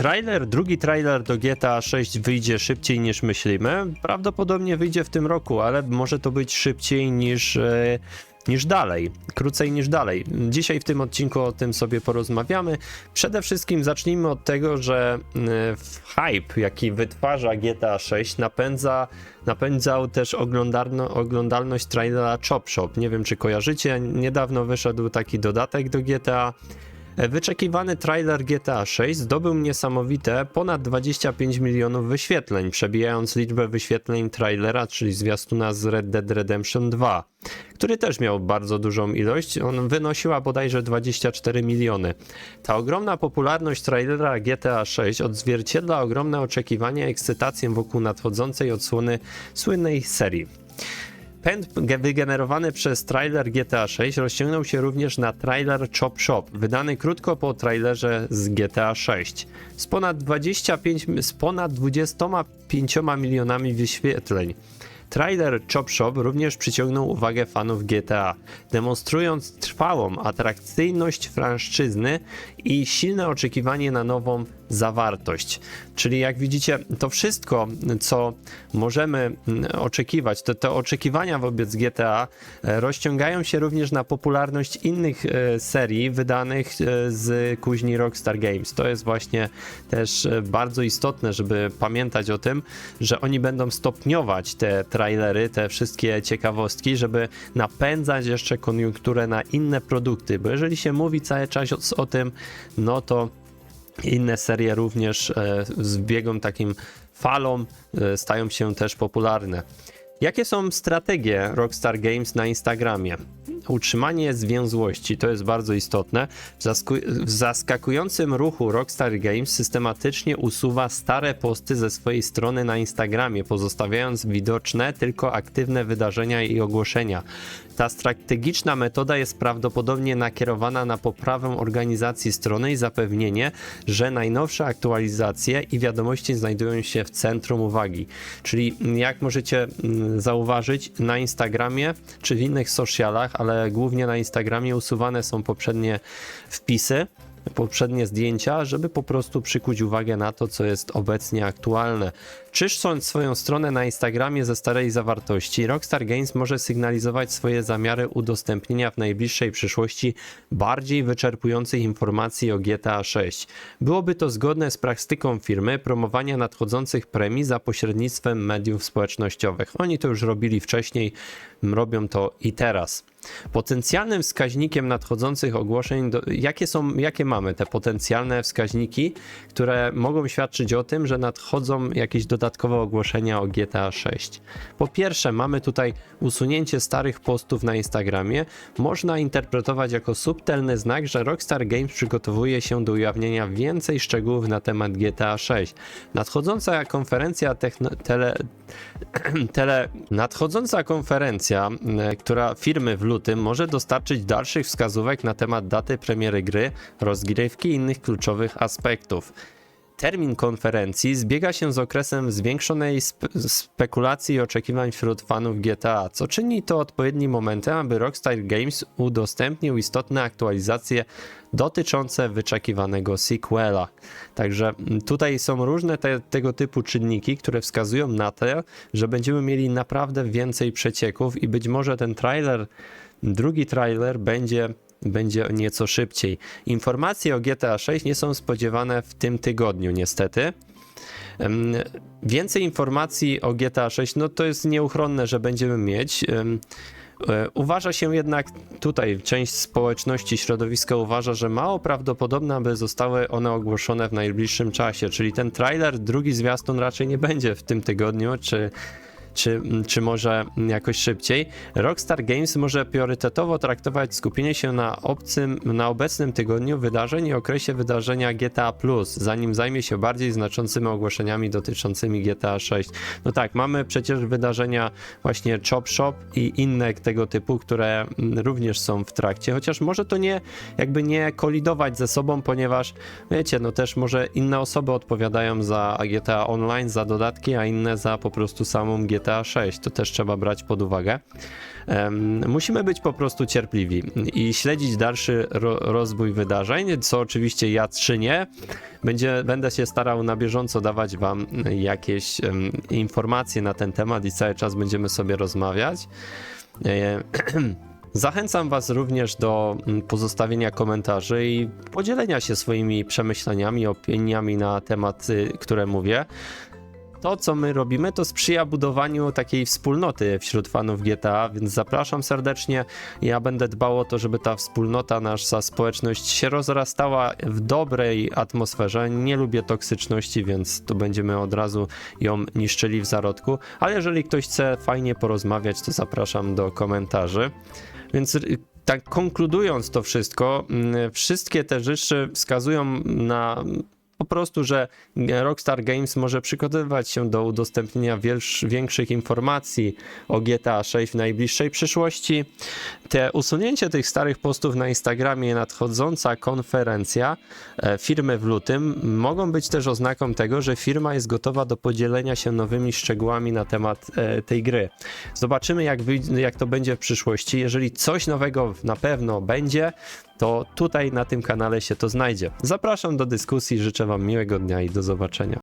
trailer, drugi trailer do GTA 6 wyjdzie szybciej niż myślimy. Prawdopodobnie wyjdzie w tym roku, ale może to być szybciej niż, e, niż dalej, krócej niż dalej. Dzisiaj w tym odcinku o tym sobie porozmawiamy. Przede wszystkim zacznijmy od tego, że e, hype, jaki wytwarza GTA 6 napędza, napędzał też oglądalność trailera Chop Shop. Nie wiem czy kojarzycie, niedawno wyszedł taki dodatek do GTA. Wyczekiwany trailer GTA 6 zdobył niesamowite ponad 25 milionów wyświetleń, przebijając liczbę wyświetleń trailera, czyli zwiastuna z Red Dead Redemption 2, który też miał bardzo dużą ilość. On wynosiła bodajże 24 miliony. Ta ogromna popularność trailera GTA 6 odzwierciedla ogromne oczekiwania i ekscytację wokół nadchodzącej odsłony słynnej serii. Pęd ge- wygenerowany przez trailer GTA 6 rozciągnął się również na trailer Chop Shop, wydany krótko po trailerze z GTA 6. Z ponad 25, z ponad 25 milionami wyświetleń. Trailer Chop Shop również przyciągnął uwagę fanów GTA, demonstrując trwałą atrakcyjność franczyzny i silne oczekiwanie na nową zawartość. Czyli jak widzicie, to wszystko, co możemy mm, oczekiwać, to te oczekiwania wobec GTA e, rozciągają się również na popularność innych e, serii wydanych e, z kuźni Rockstar Games. To jest właśnie też bardzo istotne, żeby pamiętać o tym, że oni będą stopniować te trailery, te wszystkie ciekawostki, żeby napędzać jeszcze koniunkturę na inne produkty, bo jeżeli się mówi cały czas o, o tym, no to inne serie również e, z biegiem takim falą e, stają się też popularne. Jakie są strategie Rockstar Games na Instagramie? Utrzymanie zwięzłości to jest bardzo istotne. W, w zaskakującym ruchu Rockstar Games systematycznie usuwa stare posty ze swojej strony na Instagramie, pozostawiając widoczne tylko aktywne wydarzenia i ogłoszenia. Ta strategiczna metoda jest prawdopodobnie nakierowana na poprawę organizacji strony i zapewnienie, że najnowsze aktualizacje i wiadomości znajdują się w centrum uwagi. Czyli jak możecie mm, zauważyć, na Instagramie czy w innych socialach, ale głównie na Instagramie usuwane są poprzednie wpisy poprzednie zdjęcia, żeby po prostu przykuć uwagę na to, co jest obecnie aktualne. Czyszcząc swoją stronę na Instagramie ze starej zawartości, Rockstar Games może sygnalizować swoje zamiary udostępnienia w najbliższej przyszłości bardziej wyczerpujących informacji o GTA 6. Byłoby to zgodne z praktyką firmy promowania nadchodzących premii za pośrednictwem mediów społecznościowych. Oni to już robili wcześniej, robią to i teraz. Potencjalnym wskaźnikiem nadchodzących ogłoszeń, do, jakie są, jakie mamy te potencjalne wskaźniki, które mogą świadczyć o tym, że nadchodzą jakieś dodatkowe ogłoszenia o GTA 6. Po pierwsze, mamy tutaj usunięcie starych postów na Instagramie. Można interpretować jako subtelny znak, że Rockstar Games przygotowuje się do ujawnienia więcej szczegółów na temat GTA 6. Nadchodząca konferencja tele, tele, nadchodząca konferencja, e, która firmy w lutym może dostarczyć dalszych wskazówek na temat daty premiery gry, rozgrywki i innych kluczowych aspektów. Termin konferencji zbiega się z okresem zwiększonej spe spekulacji i oczekiwań wśród fanów GTA, co czyni to odpowiednim momentem, aby Rockstar Games udostępnił istotne aktualizacje dotyczące wyczekiwanego sequela. Także tutaj są różne te, tego typu czynniki, które wskazują na to, że będziemy mieli naprawdę więcej przecieków i być może ten trailer, drugi trailer będzie będzie nieco szybciej. Informacje o GTA 6 nie są spodziewane w tym tygodniu, niestety. Więcej informacji o GTA 6, no to jest nieuchronne, że będziemy mieć. E, Uważa się jednak, tutaj część społeczności środowiska uważa, że mało prawdopodobne, aby zostały one ogłoszone w najbliższym czasie, czyli ten trailer, drugi zwiastun raczej nie będzie w tym tygodniu, czy czy, czy może jakoś szybciej. Rockstar Games może priorytetowo traktować skupienie się na, obcym, na obecnym tygodniu wydarzeń i okresie wydarzenia GTA, zanim zajmie się bardziej znaczącymi ogłoszeniami dotyczącymi GTA 6. No tak, mamy przecież wydarzenia właśnie Chop Shop i inne tego typu, które również są w trakcie, chociaż może to nie jakby nie kolidować ze sobą, ponieważ wiecie, no też może inne osoby odpowiadają za GTA Online, za dodatki, a inne za po prostu samą GTA GTA 6. To też trzeba brać pod uwagę. Musimy być po prostu cierpliwi i śledzić dalszy ro rozwój wydarzeń, co oczywiście ja czynię. Będzie, będę się starał na bieżąco dawać Wam jakieś em, informacje na ten temat i cały czas będziemy sobie rozmawiać. E, Zachęcam Was również do mm, pozostawienia komentarzy i podzielenia się swoimi przemyśleniami, opiniami na tematy, które mówię. To, co my robimy, to sprzyja budowaniu takiej wspólnoty wśród fanów GTA, więc zapraszam serdecznie. Ja będę dbał o to, żeby ta wspólnota, nasza społeczność się rozrastała w dobrej atmosferze. Nie lubię toksyczności, więc tu będziemy od razu ją niszczyli w zarodku. Ale jeżeli ktoś chce fajnie porozmawiać, to zapraszam do komentarzy. Więc y, tak konkludując to wszystko, mm, wszystkie te rzeczy wskazują na po prostu, że Rockstar Games może przygotowywać się do udostępnienia większych informacji o GTA 6 w najbliższej przyszłości. Te usunięcie tych starych postów na Instagramie, nadchodząca konferencja e, firmy w lutym mogą być też oznaką tego, że firma jest gotowa do podzielenia się nowymi szczegółami na temat e, tej gry. Zobaczymy, jak, jak to będzie w przyszłości. Jeżeli coś nowego na pewno będzie, to tutaj na tym kanale się to znajdzie. Zapraszam do dyskusji, życzę Wam miłego dnia i do zobaczenia.